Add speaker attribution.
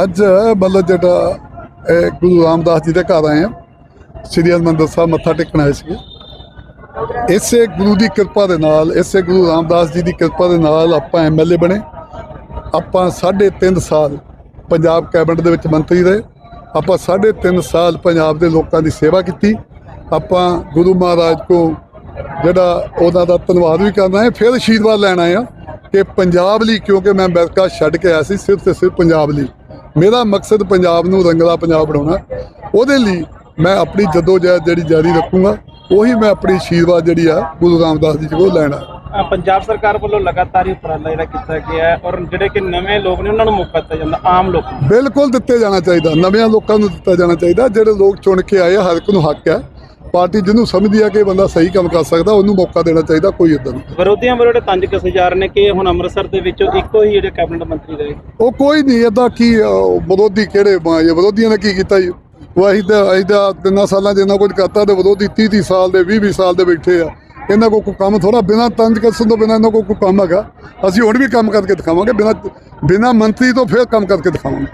Speaker 1: ਅੱਜ ਮਤਲਬ ਜਿਹੜਾ ਇਹ ਗੁਰੂ ਰਾਮਦਾਸ ਜੀ ਦੇ ਘਰ ਆਏ ਆ ਸ੍ਰੀ ਹਰਿਮੰਦਰ ਸਾਹਿਬ ਮੱਥਾ ਟੇਕਣ ਆਏ ਸੀਗੇ। ਇਸੇ ਗੁਰੂ ਦੀ ਕਿਰਪਾ ਦੇ ਨਾਲ, ਇਸੇ ਗੁਰੂ ਰਾਮਦਾਸ ਜੀ ਦੀ ਕਿਰਪਾ ਦੇ ਨਾਲ ਆਪਾਂ ਐਮਐਲਏ ਬਣੇ। ਆਪਾਂ 3.5 ਸਾਲ ਪੰਜਾਬ ਕੈਬਨਿਟ ਦੇ ਵਿੱਚ ਮੰਤਰੀ ਰਹੇ। ਆਪਾਂ 3.5 ਸਾਲ ਪੰਜਾਬ ਦੇ ਲੋਕਾਂ ਦੀ ਸੇਵਾ ਕੀਤੀ। ਆਪਾਂ ਗੁਰੂ ਮਹਾਰਾਜ ਕੋ ਜਿਹੜਾ ਉਹਨਾਂ ਦਾ ਧੰਨਵਾਦ ਵੀ ਕਰਨਾ ਹੈ, ਫਿਰ ਆਸ਼ੀਰਵਾਦ ਲੈਣ ਆਏ ਆ ਕਿ ਪੰਜਾਬ ਲਈ, ਕਿਉਂਕਿ ਮੈਂ ਅਮਰੀਕਾ ਛੱਡ ਕੇ ਆਇਆ ਸੀ, ਸਿਰਫ ਤੇ ਸਿਰਫ ਪੰਜਾਬ ਲਈ। ਮੇਰਾ ਮਕਸਦ ਪੰਜਾਬ ਨੂੰ ਰੰਗਲਾ ਪੰਜਾਬ ਬਣਾਉਣਾ। ਉਹਦੇ ਲਈ ਮੈਂ ਆਪਣੀ ਜਦੋਜਹਿਦ ਜਿਹੜੀ ਜਾਰੀ ਰੱਖੂੰਗਾ ਉਹੀ ਮੈਂ ਆਪਣੀ ਆਸ਼ੀਰਵਾਦ ਜਿਹੜੀ ਆ ਗੁਰੂ ਰਾਮਦਾਸ ਜੀ ਕੋਲ ਲੈਣਾ।
Speaker 2: ਪੰਜਾਬ ਸਰਕਾਰ ਵੱਲੋਂ ਲਗਾਤਾਰ ਹੀ ਉਪਰਾਲਾ ਜਿਹੜਾ ਕੀਤਾ ਗਿਆ ਹੈ ਔਰ ਜਿਹੜੇ ਕਿ ਨਵੇਂ ਲੋਕ ਨੇ ਉਹਨਾਂ ਨੂੰ ਮੌਕਾ ਦਿੱਤਾ ਜਾਂਦਾ ਆਮ ਲੋਕਾਂ
Speaker 1: ਬਿਲਕੁਲ ਦਿੱਤੇ ਜਾਣਾ ਚਾਹੀਦਾ ਨਵਿਆਂ ਲੋਕਾਂ ਨੂੰ ਦਿੱਤਾ ਜਾਣਾ ਚਾਹੀਦਾ ਜਿਹੜੇ ਲੋਕ ਚੁਣ ਕੇ ਆਏ ਹਰ ਇੱਕ ਨੂੰ ਹੱਕ ਹੈ। ਪਾਰਟੀ ਜਿਹਨੂੰ ਸਮਝਦੀ ਆ ਕਿ ਇਹ ਬੰਦਾ ਸਹੀ ਕੰਮ ਕਰ ਸਕਦਾ ਉਹਨੂੰ ਮੌਕਾ ਦੇਣਾ ਚਾਹੀਦਾ ਕੋਈ ਇਦਾਂ ਨਹੀਂ।
Speaker 2: ਵਿਰੋਧੀਆਂ ਵੱਲੋਂ ਜਿਹੜੇ ਤੰਜ ਕਸੇ ਜਾ ਰਹੇ ਨੇ ਕਿ ਹੁਣ ਅੰਮ੍ਰਿਤਸਰ ਦੇ ਵਿੱਚੋਂ ਇੱਕੋ ਹੀ ਜਿਹੜੇ ਕੈਬਨਿਟ ਮੰਤਰੀ ਰਹੇ?
Speaker 1: ਉਹ ਕੋਈ ਨਹੀਂ ਏਦਾਂ ਕੀ ਅਹ, ਵਿਰੋਧੀ ਕਿਹੜੇ ਬ- ਇਹ ਵਿਰੋਧੀਆਂ ਨੇ ਕੀ ਕੀਤਾ ਜੀ? ਉਹ ਅਸੀਂ ਤਾਂ ਅਸੀਂ ਤਾਂ ਤਿੰਨਾਂ ਸਾਲਾਂ 'ਚ ਇੰਨਾ ਕੁਝ ਕਰਤਾ ਤੇ ਵਿਰੋਧੀ 30 30 ਸਾਲ ਦੇ 20 20 ਸਾਲ ਦੇ ਬੈਠੇ ਆ। ਇਹਨਾਂ ਕੋਲ ਕੋਈ ਕੰਮ ਥੋੜਾ ਬਿਨਾਂ ਤੰਜ ਕਸਣ ਤੋਂ ਬਿਨਾਂ ਇਹਨਾਂ ਕੋਲ ਕੋਈ ਕੰਮ ਹੈਗਾ। ਅਸੀਂ ਹੁਣ ਵੀ ਕੰਮ ਕਰਕੇ ਦਿਖਾਵਾਂਗੇ ਬਿਨਾਂ ਬਿਨਾਂ ਮੰਤਰੀ ਤੋਂ ਫਿਰ ਕੰਮ ਕਰਕੇ ਦਿਖਾਵਾਂਗੇ।